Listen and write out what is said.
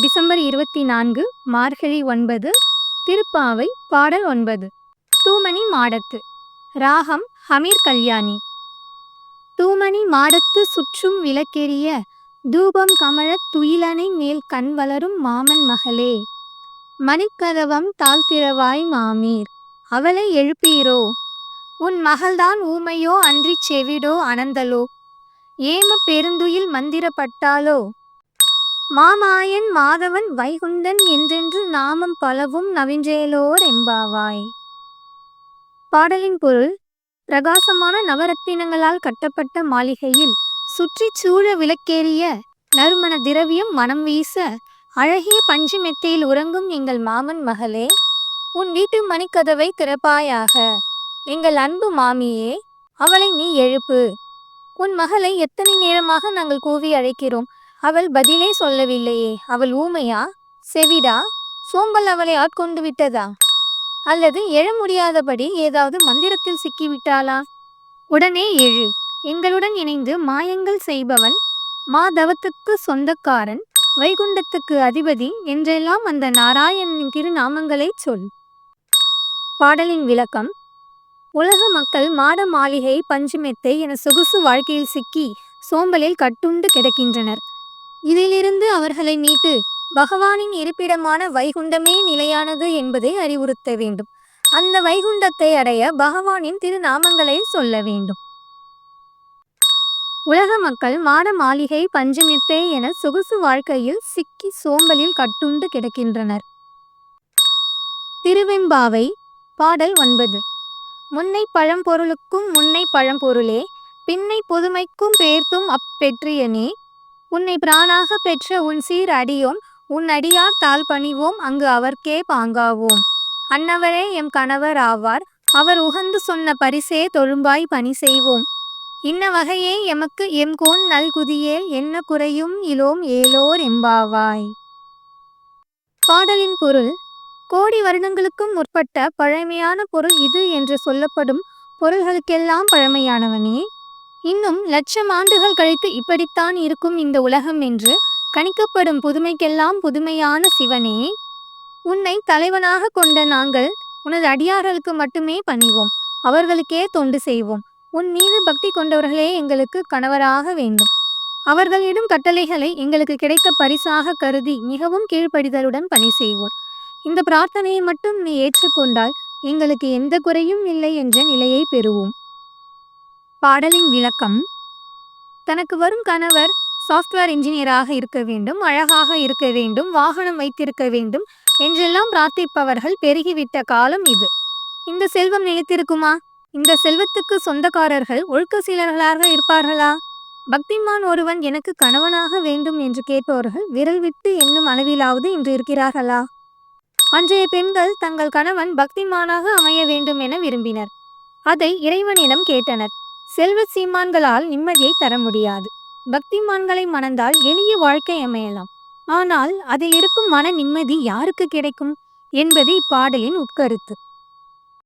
December இருபத்தி நான்கு மார்கழி ஒன்பது திருப்பாவை பாடல் ஒன்பது. தூமணி மாடத்து ராகம் ஹமீர் கல்யாணி. தூமணி மாடத்து சுற்றும் விளக்கெரிய தூபம் கமழத் துயிலனை மேல் கண் வளரும் மாமன் மகளே. மணிக்கதவம் தாழ்த்திரவாய் மாமீர் அவளை எழுப்பீரோ? உன் மகள்தான் ஊமையோ அன்றிச் செவிடோ அனந்தலோ? ஏம பெருந்துயில் மந்திரப்பட்டாலோ? மாமாயன் மாதவன் வைகுந்தன் என்றென்று நாமம் பலவும் நவின்றேலோர் எம்பாவாய் பாடலின் பொருள் பிரகாசமான நவரத்தினங்களால் கட்டப்பட்ட மாளிகையில் சுற்றிச் சூழ விளக்கேறிய நறுமண திரவியம் மனம் வீச அழகிய பஞ்சு மெத்தையில் உறங்கும் எங்கள் மாமன் மகளே உன் வீட்டு மணிக்கதவை திறப்பாயாக. எங்கள் அன்பு மாமியே அவளை நீ எழுப்பு. உன் மகளை எத்தனை நேரமாக நாங்கள் கூவி அழைக்கிறோம்? அவள் பதிலே சொல்லவில்லையே. அவள் ஊமையா? செவிடா? சோம்பல் அவளை ஆட்கொண்டு விட்டதா? அல்லது எழ முடியாதபடி ஏதாவது மந்திரத்தில் சிக்கிவிட்டாளா? உடனே எழு எங்களுடன் இணைந்து மாயங்கள் செய்பவன் மாதவத்துக்கு சொந்தக்காரன் வைகுண்டத்துக்கு அதிபதி என்றெல்லாம் அந்த நாராயணனின் திருநாமங்களை சொல். பாடலின் விளக்கம். உலக மக்கள் மாட மாளிகை பஞ்சுமெத்தை என சொகுசு வாழ்க்கையில் சிக்கி சோம்பலில் கட்டுண்டு கிடக்கின்றனர். இதிலிருந்து அவர்களை மீட்டு பகவானின் இருப்பிடமான வைகுண்டமே நிலையானது என்பதை அறிவுறுத்த வேண்டும். அந்த வைகுண்டத்தை அடைய பகவானின் திருநாமங்களை சொல்ல வேண்டும். உலக மக்கள் மாட மாளிகை பஞ்சமித்தே என சொகுசு வாழ்க்கையில் சிக்கி சோம்பலில் கட்டுண்டு கிடக்கின்றனர். திருவெம்பாவை பாடல் ஒன்பது. முன்னை பழம்பொருளுக்கும் முன்னை பழம்பொருளே பின்னை பொதுமைக்கும் பேர்த்தும் அப்பெற்றியனே உன்னை பிரானாக பெற்ற உன் சீர் அடியோம் உன் அடியார் தாழ் பணிவோம் அங்கு அவர்க்கே பாங்காவோம். அன்னவரே எம் கணவர் ஆவார். அவர் உகந்து சொன்ன பரிசே தொழும்பாய் பணி செய்வோம். இன்ன வகையே எமக்கு எம் கோன் நல்குதியேல் என்ன குறையும் இலோம் ஏலோர் எம்பாவாய். பாடலின் பொருள் கோடி வருடங்களுக்கும் முற்பட்ட பழமையான பொருள் இது என்று சொல்லப்படும் பொருள்களுக்கெல்லாம் பழமையானவனே. இன்னும் லட்சம் ஆண்டுகள் கழித்து இப்படித்தான் இருக்கும் இந்த உலகம் என்று கணிக்கப்படும் புதுமைக்கெல்லாம் புதுமையான சிவனே. உன்னை தலைவனாக கொண்ட நாங்கள் உனது அடியார்களுக்கு மட்டுமே பணிவோம். அவர்களுக்கே தொண்டு செய்வோம். உன் மீது பக்தி கொண்டவர்களே எங்களுக்கு கணவராக வேண்டும். அவர்களிடம் கட்டளைகளை எங்களுக்கு கிடைத்த பரிசாக கருதி மிகவும் கீழ்ப்படிதலுடன் பணி செய்வோம். இந்த பிரார்த்தனையை மட்டும் நீ ஏற்றுக்கொண்டால் எங்களுக்கு எந்த குறையும் இல்லை என்ற நிலையை பெறுவோம். பாடலின் விளக்கம். தனக்கு வரும் கணவர் சாஃப்ட்வேர் இன்ஜினியராக இருக்க வேண்டும் அழகாக இருக்க வேண்டும் வாகனம் வைத்திருக்க வேண்டும் என்றெல்லாம் பிரார்த்திப்பவர்கள் பெருகிவிட்ட காலம் இது. இந்த செல்வம் நிலைத்திருக்குமா? இந்த செல்வத்துக்கு சொந்தக்காரர்கள் ஒழுக்க சீலர்களாக இருப்பார்களா? பக்திமான் ஒருவன் எனக்கு கணவனாக வேண்டும் என்று கேட்பவர்கள் விரல் விட்டு என்னும் அளவிலாவது இன்று இருக்கிறார்களா? அன்றைய பெண்கள் தங்கள் கணவன் பக்திமானாக அமைய வேண்டும் என விரும்பினர். அதை இறைவனிடம் கேட்டனர். செல்வ சீமான்களால் நிம்மதியை தர முடியாது. பக்திமான்களை மணந்தால் எளிய வாழ்க்கை அமையலாம். ஆனால் அதில் இருக்கும் மன நிம்மதி யாருக்கு கிடைக்கும்? என்பது இப்பாடலின் உட்கருத்து.